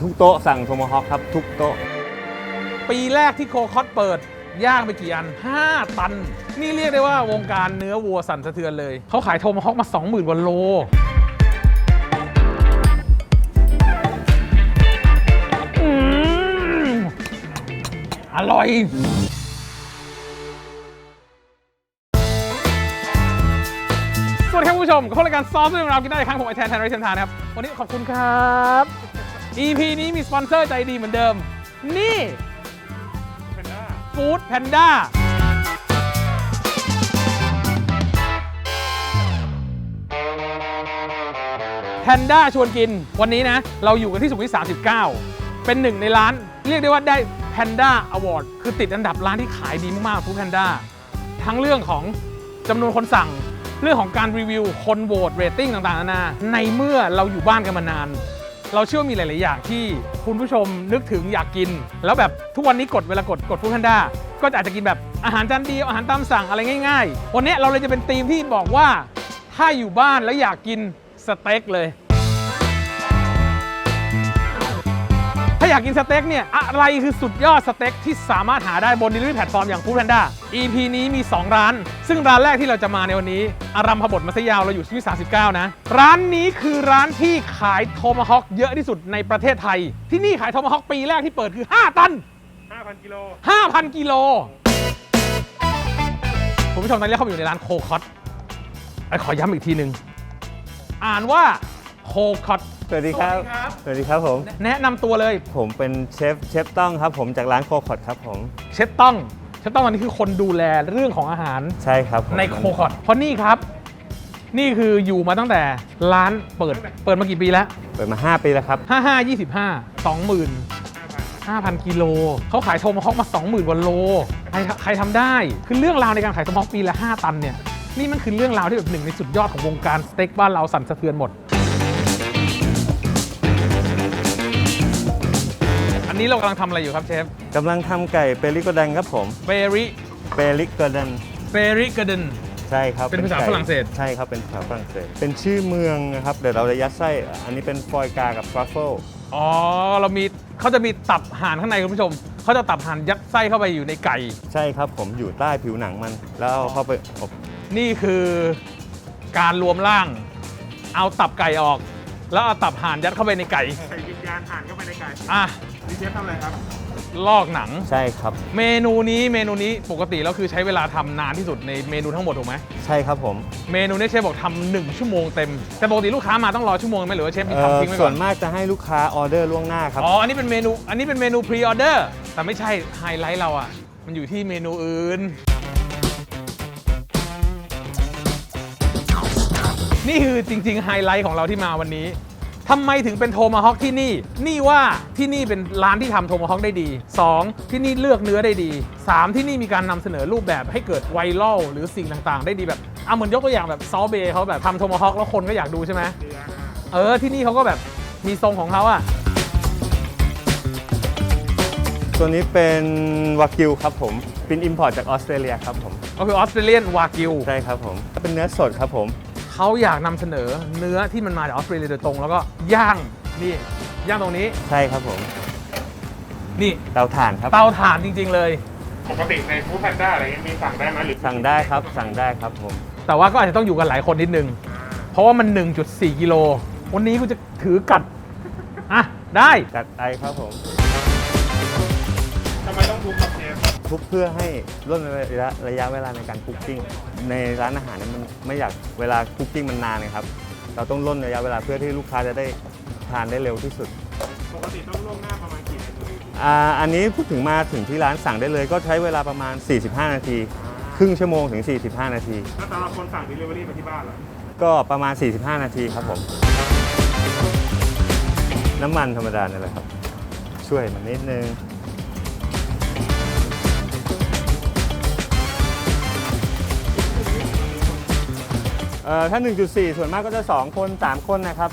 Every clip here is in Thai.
ทุกโต๊ะสั่งโทมฮอคครับ ทุกโต๊ะ ปีแรกที่โคคอตเปิด ย่างไปกี่อัน 5 ตัน นี่เรียกได้ว่าวงการเนื้อวัวสั่นสะเทือนเลย เขาขายโทมฮอกมา 20,000กว่าโล อืมอร่อย สวัสดีครับคุณผู้ชมกับรายการซอฟต์เรื่องราวกินได้อีกครั้งผมไอแทนแทนไรเซนทานครับ วันนี้ขอบคุณครับ EP นี้มีสปอนเซอร์ใจดีเหมือนเดิม นี่ฟู้ดแพนด้าแพนด้าชวนกินวันนี้นะ เราอยู่กันที่สุขุมวิท39 เป็นหนึ่งในร้าน เรียกได้ว่าได้แพนด้าอวอร์ดคือติดอันดับร้านที่ขายดีมากๆฟู้ดแพนด้าทั้งเรื่องของจำนวนคนสั่ง เรื่องของการรีวิวคนโหวตเรตติ้งต่างๆนานาในเมื่อเราอยู่บ้านกันมานาน เราเชื่อมีหลาย ๆ อย่างที่คุณผู้ชมนึกถึงอยากกิน แล้วแบบทุกวันนี้กดเวลากดกดฟู้ดแพนด้าก็อาจจะกินแบบอาหารจานเดียวอาหารตามสั่งอะไรง่าย ๆ วันนี้เราเลยจะเป็นธีมที่บอกว่าถ้าอยู่บ้านแล้วอยากกินสเต็กเลย อยากกินสเต็กเนี่ย อะไรคือสุดยอดสเต็กที่สามารถหาได้บน delivery platform อย่าง Food Panda EP นี้มี 2 ร้าน ซึ่งร้านแรกที่เราจะมาในวันนี้ อารัมพบทมัสยาวเราอยู่ที่ 39 นะ ร้านนี้คือร้านที่ขายโทมาฮอกเยอะที่สุดในประเทศไทย ที่นี่ขายโทมาฮอกปีแรกที่เปิดคือ 5 ตัน 5,000 กิโล 5,000 กิโลคุณผู้ชมตอนนี้เข้ามาอยู่ในร้านโคคอตไอ้ขอย้ำอีกทีหนึ่งอ่านว่าโคคอต สวัสดีครับสวัสดีครับ สวัสดีครับผม แนะนำตัวเลยผมเป็นเชฟเชฟต้องครับผมจากร้านโคคอดครับผม เชฟต้องเชฟต้องตอนนี้คือคนดูแลเรื่องของอาหารใช่ครับผมในโคคอตเพราะนี่ครับ นี่คืออยู่มาตั้งแต่ร้านเปิดเปิดมากี่ปีแล้ว เปิดมา 5 ปีแล้วครับ 55 25 20,000 5,000 กิโลเขาขายโทมาฮอกมา 20,000กว่าโล ใครใครทำได้ คือเรื่องราวในการขายโทมาฮอกปีละ 5 ตันเนี่ย นี่มันคือเรื่องราวที่แบบหนึ่งในสุดยอดของวงการสเต็กบ้านเราสั่นสะเทือนหมด นนี้เรากำลังทำอะไรอยู่ครับเชฟกำลังทำไก่เปริโกดังครับผมเบริเปริโกดันเบริกระเดน ใช่ครับเป็นภาษาไก่ฝรั่งเศส ใช่ครับเป็นภาษาฝรั่งเศส เป็นชื่อเมืองนะครับเดี๋ยวเราจะยัดไส้อันนี้เป็นฟอยกากับทรัฟเฟิลอ๋อเรามีเขาจะมีตับห่านข้างในคุณผู้ชมเขาจะตับห่านยัดไส้เข้าไปอยู่ในไก่ ใช่ครับผมอยู่ใต้ผิวหนังมัน แล้วเอาเข้าไปอบนี่คือการรวมร่าง เอาตับไก่ออก แล้วเอาตับห่านยัดเข้าไปในไก่ใส่วิญญาณผ่านเข้าไปในไก่อะ ดีเจฟทำอะไรครับ ลอกหนัง ใช่ครับ เมนูนี้เมนูนี้ปกติแล้วคือใช้เวลาทำนานที่สุดในเมนูทั้งหมดถูกไหมใช่ครับผมเมนูนี้เชฟบอกทำหนึ่งชั่วโมงเต็ม แต่ปกติลูกค้ามาต้องรอชั่วโมงไหมหรือว่าเชฟมีเอ่อทำทิ้งไว้ส่ก่วอนนมากจะให้ลูกค้าออเดอร์ล่วงหน้าครับ อ๋ออันนี้เป็นเมนูอันนี้เป็นเมนูพรีออเดอร์แต่ไม่ใช่ไฮไลท์เราอะมันอยู่ที่เมนูอื่น นี่คือจริงๆไฮไลท์ของเราที่มาวันนี้ ทำไมถึงเป็นโทมาฮอกที่นี่ นี่ว่าที่นี่เป็นร้านที่ทำโทมาฮอกได้ดี 2. ที่นี่เลือกเนื้อได้ดี 3. ที่นี่มีการนำเสนอรูปแบบให้เกิดไวรัลหรือสิ่งต่างๆ ได้ดีแบบเอาเหมือนยกตัวอย่างแบบซอเบย์เขาแบบทำโทมาฮอกแล้วคนก็อยากดูใช่ไหมเออที่นี่เขาก็แบบมีทรงของเขาอะตัวนี้เป็นวากิวครับผมเป็นอิมพอร์ตจากออสเตรเลียครับผมก็คือออสเตรเลียนวากิวใช่ครับผมเป็นเนื้อสดครับผม เขาอยากนำเสนอเนื้อที่มันมาจากออสเตรเลียโดยตรง แล้วก็ย่างนี่ย่างตรงนี้ใช่ครับผมนี่เตาถ่านครับ เตาถ่านจริง ๆ เลย ปกติในฟู้ดแพนด้าอะไรเงี้ยมีสั่งได้ไหมหรือสั่งได้ครับสั่งได้ครับผม แต่ว่าก็อาจจะต้องอยู่กันหลายคนนิดนึง เพราะว่ามัน 1.4 กิโล วันนี้กูจะถือกัด อะ ได้ จัดไปครับผม ทุบเพื่อให้ลดระยะระยะเวลาในการคุกกิ้งในร้านอาหารเนี่ยมันไม่อยากเวลาคุกกิ้งมันนานนะครับ เราต้องล่นระยะเวลาเพื่อที่ลูกค้าจะได้ทานได้เร็วที่สุดปกติต้องล่วงหน้าประมาณกี่นาทีอ่าอันนี้พูดถึงมาถึงที่ร้านสั่งได้เลย ก็ใช้เวลาประมาณ 45 นาที ครึ่งชั่วโมงถึง 45 นาทีแล้วสำหรับคนสั่ง delivery มาที่บ้านเหรอก็ประมาณ 45 นาทีครับผม น้ำมันธรรมดานี่แหละครับ ช่วยมันนิดนึง เอ่อถ้า 1.4 ส่วนมากก็จะ 2 คน 3 คนนะครับ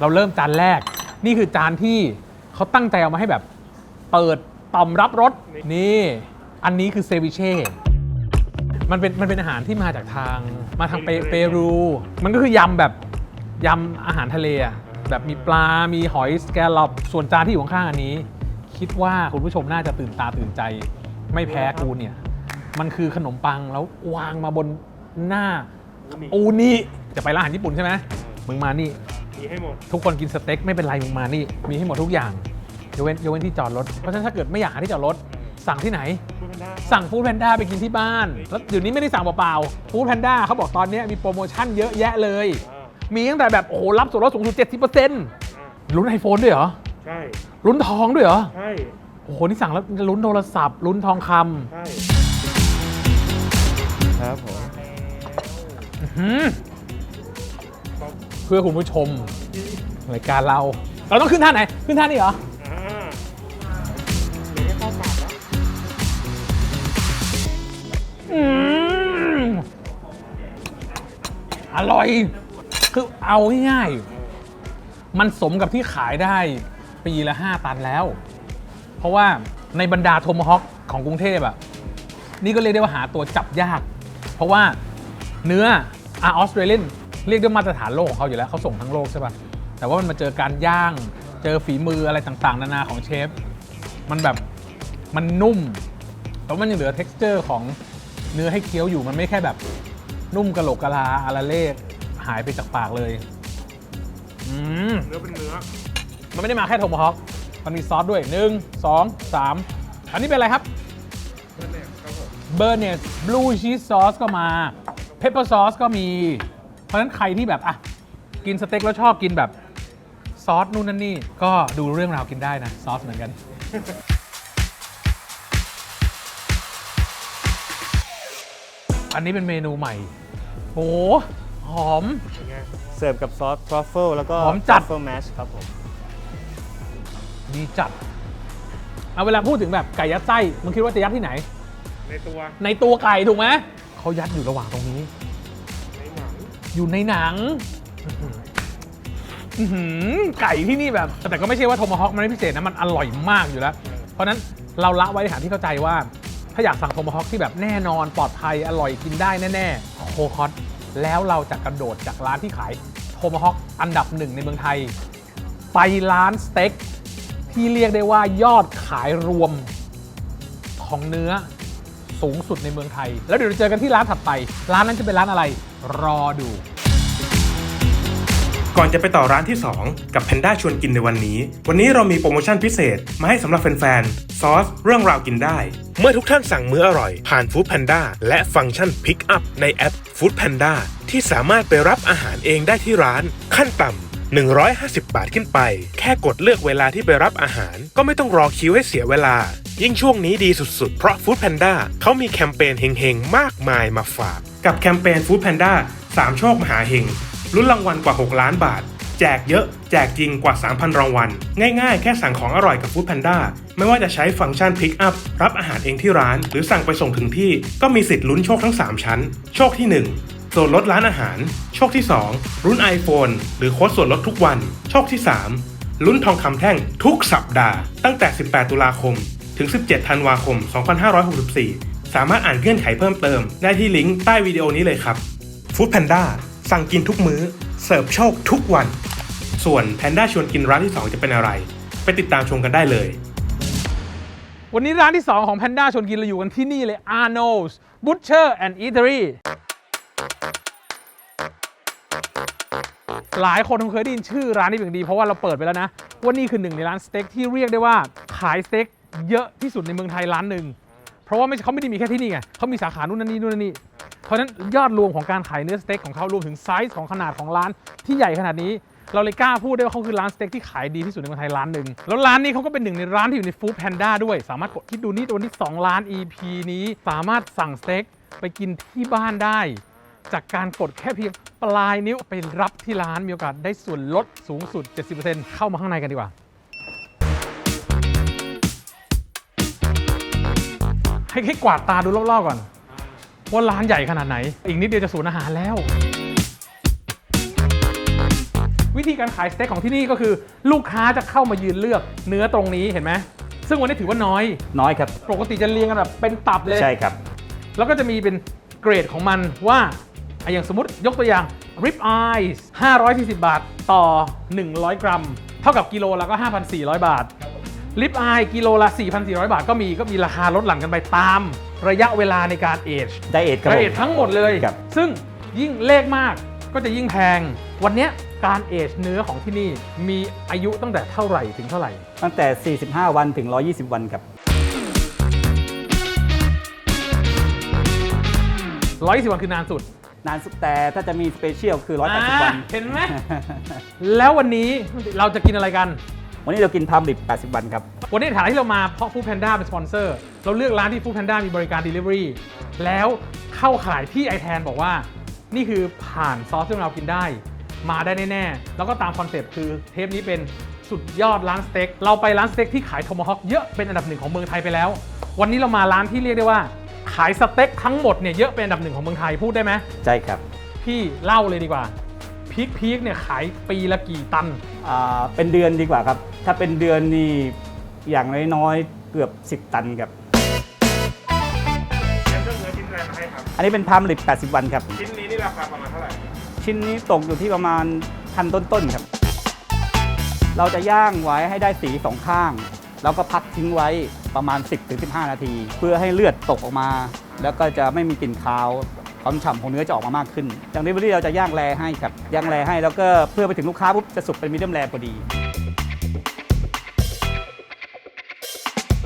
เราเริ่มจานแรก นี่คือจานที่เขาตั้งใจเอามาให้แบบ เปิดต่อมรับรสนี่ อันนี้คือเซวิเช่ มันเป็นมันเป็นอาหารที่มาจากทางมาทางเปเปรู มันก็คือยำแบบยำอาหารทะเลอะ แบบมีปลา มีหอยสแกลลอปส่วนจานที่อยู่ข้างๆอันนี้ คิดว่าคุณผู้ชมน่าจะตื่นตาตื่นใจ ไม่แพ้กูเนี่ย มันคือขนมปังแล้ววางมาบนหน้าอูนี่จะไปร้านอาหารญี่ปุ่นใช่ไหมมึงมานี่ มีให้หมด ทุกคนกินสเต็กไม่เป็นไรมึงมานี่ มีให้หมดทุกอย่างยกเว้นยกเว้นที่จอดรถ เพราะฉะนั้นถ้าเกิดไม่อยากหาที่จอดรถ สั่งที่ไหนพูดกันได้สั่งฟู้ดแพนด้าไปกินที่บ้าน แล้วเดี๋ยวนี้ไม่ได้สั่งเปล่าๆฟู้ดแพนด้าเขาบอกตอนนี้มีโปรโมชั่นเยอะแยะเลยอ่า มีตั้งแต่แบบโอ้โหรับส่วนลดสูงสุด 70%อ่าลุ้นไอโฟนด้วยเหรอ ใช่ ลุ้นทองด้วยเหรอ ใช่ โอ้โห นี่สั่งแล้วลุ้นโทรศัพท์ ลุ้นทองคใช่ครับผมำอื้อหือเพื่อคุณผู้ชมรายการเรา เราต้องขึ้นท่าไหน ขึ้นท่านี้เหรอ อ่าเดี๋ยวไม่เข้าปากแล้วอืมอร่อย คือเอาง่ายๆ มันสมกับที่ขายได้ปีละ 5 ตันแล้ว เพราะว่าในบรรดาโทมฮอคของกรุงเทพอะนี่ก็เรียกได้ว่าหาตัวจับยาก เพราะว่าเนื้ออาออสเตรเลียนเรียกได้มาตรฐานโลกของเขาอยู่แล้วเขาส่งทั้งโลกใช่ปะแต่ว่ามันมาเจอการย่าง เจอฝีมืออะไรต่างๆ นานาของเชฟ มันแบบมันนุ่มแต่มันยังเหลือ t e x t อร์ของเนื้อให้เคี้ยวอยู่มันไม่แค่แบบนุ่มกระโหลกกะลาอาราเล่ หายไปจากปากเลย อืม เนื้อเป็นเนื้อ มันไม่ได้มาแค่โทมฮอคมันมีซอสด้วย 1 2 3 อันนี้เป็นอะไรครับนั่นเองครับผมเบอร์เนสบลูชีสซอสก็มา เพปเปอร์ซอสก็มี เพราะฉะนั้นใครที่แบบอะกินสเต็กแล้วชอบกินแบบซอสนู่นนั่นนี่ ก็ดูเรื่องราวกินได้นะซอสเหมือนกัน อันนี้เป็นเมนูใหม่ โอ้โห หอม เป็นไง เสิร์ฟกับซอสทรัฟเฟิลแล้วก็หอมจัด ทรัฟเฟิลแมชครับผมดีจัด เอาเวลาพูดถึงแบบไก่ยัดไส้มึงคิดว่าจะยัดที่ไหน ในตัวในตัวไก่ถูกไหมเขายัดอยู่ระหว่างตรงนี้ ในหนังอยู่ในหนัง อื้อหืออื้อหือไก่ที่นี่แบบ แต่ก็ไม่ใช่ว่าโทมาฮอคมันไม่พิเศษนะ มันอร่อยมากอยู่แล้ว เพราะฉะนั้นเราละไว้ในฐานที่เข้าใจว่า ถ้าอยากสั่งโทมาฮอคที่แบบแน่นอนปลอดภัยอร่อยกินได้แน่ ๆ โคคอต แล้วเราจะกระโดดจากร้านที่ขายโทมฮอคอันดับหนึ่งในเมืองไทย ไปร้านสเต็กที่เรียกได้ว่ายอดขายรวมของเนื้อสูงสุดในเมืองไทย แล้วเดี๋ยวเราเจอกันที่ร้านถัดไป ร้านนั้นจะเป็นร้านอะไร รอดู ก่อนจะไปต่อร้านที่ 2 กับ Panda ชวนกินในวันนี้ วันนี้เรามีโปรโมชั่นพิเศษ มาให้สำหรับแฟนๆ ซอส เรื่องราวกินได้ เมื่อทุกท่านสั่งมื้ออร่อย ผ่าน Food Panda และฟังก์ชัน Pick Up ในแอป Food Panda ที่สามารถไปรับอาหารเองได้ที่ร้าน ขั้นต่ำ150 บาทขึ้นไป แค่กดเลือกเวลาที่ไปรับอาหาร ก็ไม่ต้องรอคิวให้เสียเวลา ยิ่งช่วงนี้ดีสุดๆ เพราะ Food Panda เขามีแคมเปญเฮงๆ มากมายมาฝาก กับแคมเปญ Food Panda 3 โชคมหาเฮง ลุ้นรางวัลกว่า 6 ล้านบาท แจกเยอะ แจกจริงกว่า 3,000 รางวัล ง่ายๆ แค่สั่งของอร่อยกับ Food Panda ไม่ว่าจะใช้ฟังก์ชัน Pick Up รับอาหารเองที่ร้าน หรือสั่งไปส่งถึงที่ ก็มีสิทธิ์ลุ้นโชคทั้ง 3 ชั้น โชคที่ 1ส่วนลดร้านอาหาร โชคที่ 2 รุ่น iPhone หรือโค้ดส่วนลดทุกวัน โชคที่ 3 ลุ้นทองคำแท่งทุกสัปดาห์ ตั้งแต่ 18 ตุลาคม ถึง 17 ธันวาคม 2564 สามารถอ่านเงื่อนไขเพิ่มเติม ได้ที่ลิงก์ใต้วิดีโอนี้เลยครับ Food Panda สั่งกินทุกมื้อ เสิร์ฟโชคทุกวัน ส่วน Panda ชวนกินร้านที่ 2 จะเป็นอะไร ไปติดตามชมกันได้เลย วันนี้ร้านที่ 2 ของ Panda ชวนกินเราอยู่กันที่นี่เลย Arnold's Butcher and Eatery หลายคนคงเคยได้ยินชื่อร้านนี้เป็นอย่างดี เพราะว่าเราเปิดไปแล้วนะว่านี่คือหนึ่งในร้านสเต็กที่เรียกได้ว่าขายสเต็กเยอะที่สุดในเมืองไทยร้านหนึ่ง เพราะว่าไม่เขาไม่ได้มีแค่ที่นี่ไงเขามีสาขานู่นนั่นนี่นู่นนั่นนี่เพราะฉะนั้นยอดรวมของการขายเนื้อสเต็กของเขารวมถึงไซส์ของขนาดของร้านที่ใหญ่ขนาดนี้ เราเลยกล้าพูดได้ว่าเขาคือร้านสเต็กที่ขายดีที่สุดในเมืองไทยร้านหนึ่งแล้วร้านนี้เขาก็เป็นหนึ่งในร้านที่อยู่ในฟู้ดแพนด้าด้วย สามารถกดคิดดูนี่ตัวที่2ล้าน EP นี้สามารถสั่งสเต็กไปกินที่บ้านได้ จากการกดแค่เพียงปลายนิ้วไปรับที่ร้านมีโอกาสได้ส่วนลดสูงสุด 70%เข้ามาข้างในกันดีกว่า ให้ให้กวาดตาดูรอบๆก่อน ว่าร้านใหญ่ขนาดไหน อีกนิดเดียวจะศูนย์อาหารแล้ว วิธีการขายสเต็กของที่นี่ก็คือ ลูกค้าจะเข้ามายืนเลือกเนื้อตรงนี้เห็นไหมซึ่งวันนี้ถือว่าน้อย น้อยครับ ปกติจะเรียงกันแบบเป็นตับเลย ใช่ครับ แล้วก็จะมีเป็นเกรดของมันว่าอะอย่างสมมติยกตัวอย่าง rib eyes 540 บาทต่อ 100 กรัม เท่ากับกิโลละก็ 5,400 บาท ลิปอายกิโลละ 4,400 บาทก็มีก็มีราคาลดหลั่นกันไปตาม ระยะเวลาในการเอจไดเอทครับระผเอจมทั้งหมดเลย ครับ ซึ่งยิ่งเลขมากก็จะยิ่งแพง วันเนี้ยการเอจเนื้อของที่นี่มีอายุตั้งแต่เท่าไหร่ถึงเท่าไหร่ ตั้งแต่ 45 วันถึง 120 วันครับ120วันคือนานสุดนานสุดแต่ถ้าจะมีสเปเชียลคือ 180 วัน อ่าเห็นไหม แล้ววันนี้เราจะกินอะไรกัน วันนี้เรากินพามดิบ 80 วันครับ วันนี้ในฐานะที่เรามาเพราะ Food Panda เป็นสปอนเซอร์ เราเลือกร้านที่ Food Panda มีบริการ Delivery แล้วเข้าขายที่ไอแทนบอกว่า นี่คือผ่านซอสที่เรากินได้ มาได้แน่ๆ แล้วก็ตามคอนเซปต์คือเทปนี้เป็นสุดยอดร้านสเต็ก เราไปร้านสเต็กที่ขายโทมฮอคเยอะเป็นอันดับหนึ่งของเมืองไทยไปแล้ว วันนี้เรามาร้านที่เรียกได้ว่า ขายสเต็กทั้งหมดเนี่ยเยอะเป็นอันดับหนึ่งของเมืองไทยพูดได้ไหมใช่ครับ พี่เล่าเลยดีกว่า พีคพีคเนี่ยขายปีละกี่ตัน อ่าเป็นเดือนดีกว่าครับ ถ้าเป็นเดือนนี่อย่างน้อยๆเกือบ 10 ตันครับอันนี้เป็นพามดิบ80 วันครับ ชิ้นนี้นี่ราคาประมาณเท่าไหร่ชิ้นนี้ตกอยู่ที่ประมาณพันต้นๆครับ เราจะย่างไว้ให้ได้สีสองข้าง แล้วก็พักทิ้งไว้ประมาณ 10-15 นาที เพื่อให้เลือดตกออกมา แล้วก็จะไม่มีกลิ่นคาว ความฉ่ำของเนื้อจะออกมามากขึ้นอย่างนี้วันนี้เราจะย่างแรให้ครับย่างแรให้แล้วก็เพื่อไปถึงลูกค้าปุ๊บจะสุกเป็นมีเดียมแรพอดี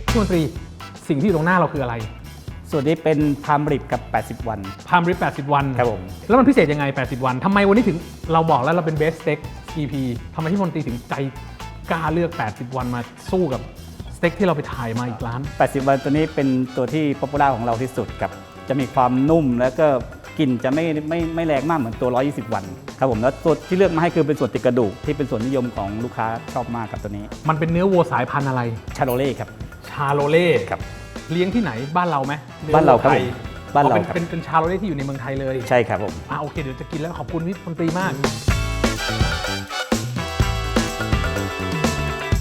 พี่มนตรีสิ่งที่อยู่ตรงหน้าเราคืออะไร ส่วนนี้เป็นพามริบกับ 80 วัน พามริบ80 วันครับผม แล้วมันพิเศษยังไง 80 วันทำไมวันนี้ถึงเราบอกแล้วเราเป็น best steak EP ทำไมพี่มนตรีถึงใจกล้าเลือก 80 วันมาสู้กับสเต็กที่เราไปถ่ายมาอีกร้าน 80 วันตัวนี้เป็นตัวที่ป๊อปปูล่าของเราที่สุดครับ จะมีความนุ่มแล้วก็กลิ่นจะไม่ไม่ไม่แรงมากเหมือนตัว 120 วันครับผมแล้วตัวที่เลือกมาให้คือเป็นส่วนติดกระดูกที่เป็นส่วนนิยมของลูกค้าชอบมากครับตัวนี้มันเป็นเนื้อวัวสายพันธุ์อะไร ชาโรเล่ครับ ชาโลเล่ครับเลี้ยงที่ไหนบ้านเราไหมบ้านเราครับไทยผมบ้านเราอ๋อเป็นครับเป็นเป็นชาโลเล่ที่อยู่ในเมืองไทยเลยใช่ครับผม อะโอเคเดี๋ยวจะกินแล้วขอบคุณพี่มนตรีมาก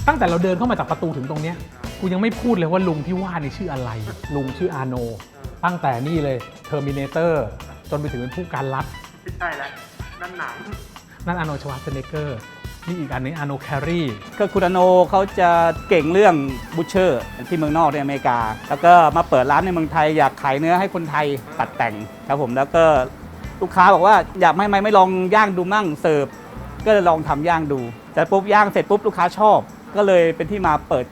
ตั้งแต่เราเดินเข้ามาจากประตูถึงตรงเนี้ย กูยังไม่พูดเลยว่าลุงที่ว่านี่ชื่ออะไร ลุงชื่ออาโน ตั้งแต่นี่เลยเทอร์มินเตอร์จนไปถึงเป็นผู้การลัดไม่ใช่แล้วนั่นหนังนั่นอาโนชวาสเนเกอร์นี่อีกอันนี้อาโนแครีก็คุณอโนเขาจะเก่งเรื่องบูชเชอร์ที่เมืองนอกในอเมริกา แล้วก็มาเปิดร้านในเมืองไทยอยากขายเนื้อให้คนไทยตัดแต่งครับผมแล้วก็ลูกค้าบอกว่าอยากไม่ไม่ไม่ลองย่างดูมั่งเสิร์ฟก็เลยลองทำย่างดู แต่ปุ๊บย่างเสร็จปุ๊บลูกค้าชอบ ก็เลยเป็นที่มาเปิด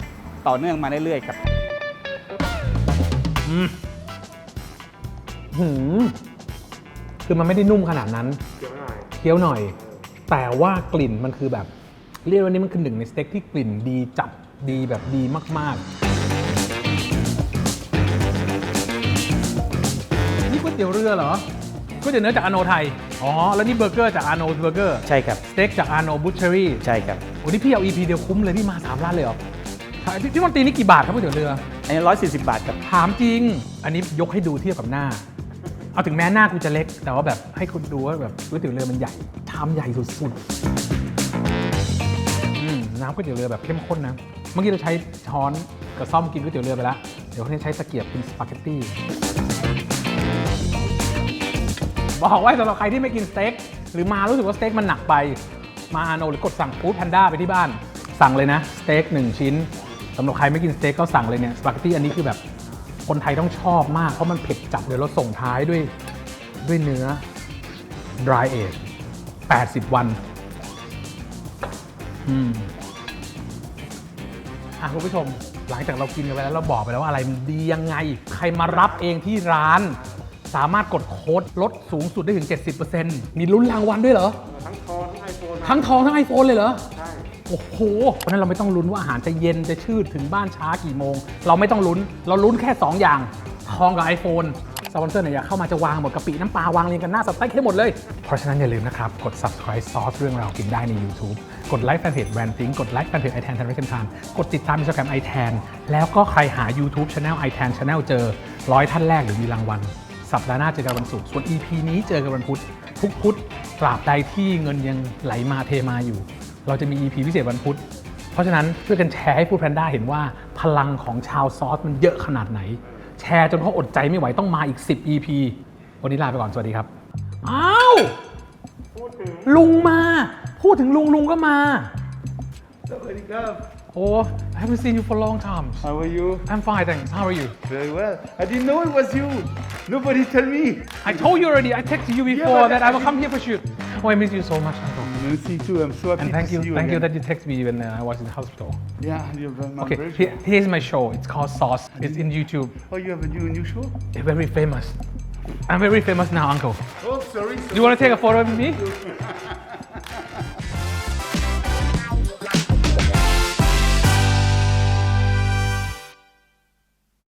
ต่อเนื่องมาเรื่อยๆครับอืมหืมคือมันไม่ได้นุ่มขนาดนั้น เดี๋ยวหน่อยเคี้ยวหน่อย แต่ว่ากลิ่นมันคือแบบ เรียกว่านี่มันคือหนึ่งในสเต็กที่กลิ่นดีจับดีแบบดีมากๆ นี่ก๋วยเตี๋ยวเรือเหรอก๋วยเตี๋ยวเนื้อจากอาโนไทย อ๋อ แล้วนี่เบอร์เกอร์จากอาโนเบอร์เกอร์ ใช่ครับ สเต็กจากอาโนบูชเชอรี่ ใช่ครับ โอ้นี่พี่เอา EP เดียวคุ้มเลย พี่มา3ร้านเลยเหรอใช่ พี่พี่มนตรีนี่กี่บาทครับก๋วยเตี๋ยวเรือ อันนี้ร้อยสี่สิบบาทครับ ถามจริง อันนี้ยกให้ดูเทียบกับหน้า เอาถึงแม้หน้ากูจะเล็ก แต่ว่าแบบให้คุณดูว่าแบบก๋วยเตี๋ยวเรือมันใหญ่ชามใหญ่สุดๆอืมน้ำก๋วยเตี๋ยวเรือแบบเข้มข้นนะ เมื่อกี้เราใช้ช้อนกับซ่อมกินก๋วยเตี๋ยวเรือไปแล้ว เดี๋ยวเราใช้ตะเกียบกินสปาเกตตี้ บอกไว้สำหรับใครที่ไม่กินสเต็กหรือมารู้สึกว่าสเต็กมันหนักไป มาอาโนหรือกดสั่งฟู้ดแพนด้าไปที่บ้าน สั่งเลยนะ สเต็กหนึ่งชิ้น สำหรับใครไม่กินสเต็กก็สั่งเลยเนี่ยสปาเกตตี้อันนี้คือแบบคนไทยต้องชอบมาก เพราะมันเผ็ดจัดเดี๋ยวเราส่งท้ายด้วยด้วยเนื้อ dry age 80 วันอืมอะคุณผู้ชมหลังจากเรากินกันไปแล้วเราบอกไปแล้วว่าอะไรมันดียังไง ใครมารับเองที่ร้าน สามารถกดโค้ดลดสูงสุดได้ถึง 70%มีลุ้นรางวัลด้วยเหรอ ทั้งทองทั้งไอโฟนทั้งทองทั้งไอโฟนเลยเหรอใช่ โอ้โห เพราะฉะนั้นเราไม่ต้องลุ้นว่าอาหารจะเย็นจะชืดถึงบ้านช้ากี่โมง เราไม่ต้องลุ้น เราลุ้นแค่ 2 อย่าง ทองกับ iPhone สปอนเซอร์เนี่ยอยากเข้ามาจะวางหมดกะปิน้ำปลาวางเรียงกันหน้าสเต็กให้หมดเลย เพราะฉะนั้นอย่าลืมนะครับ กด subscribe ซอสเรื่องราวกินได้ใน YouTube กดไลค์แฟนเพจแบรนด์ทิงกดไลค์แฟนเพจไอแทนทันเรกันทานกดติดตามอินสตาแกรมไอแทนแล้วก็ใครหา YouTube Channel i t a n Channel เจอร้อยท่านแรกหรือมีรางวัลสัปดาห์หน้าเจอกันวันศุกร์ส่วน EP นี้เจอกันวันพุธทุกพุธตราบใดที่เงินยังไหลมาเทมาอยู่ เราจะมี EP พิเศษวันพุธ เพราะฉะนั้นช่วยกันแชร์ให้ฟูดแพนด้าเห็นว่าพลังของชาวซอสมันเยอะขนาดไหน แชร์จนเขาอดใจไม่ไหวต้องมาอีก 10 EP วันนี้ลาไปก่อน สวัสดีครับ อ้าวลุงมา พูดถึงลุงลุงก็มา Very good. โอ้ I haven't seen you for a long time How are you? I'm fine thanks how are you Very well. I didn't know it was you. Nobody tell me. I told you already I texted you before but that I will I- come here for shoot Oh I miss you so much uncle You see too. I'm so happy and thank to you. see you thank you that you text me when uh, I was in the hospital. Yeah, you're very, I'm Okay here, here's my show. It's called Sauce. It's in YouTube. Oh, you have a new new show? It's very famous. I'm very famous now uncle. Oh, sorry. Do you want to take a photo with me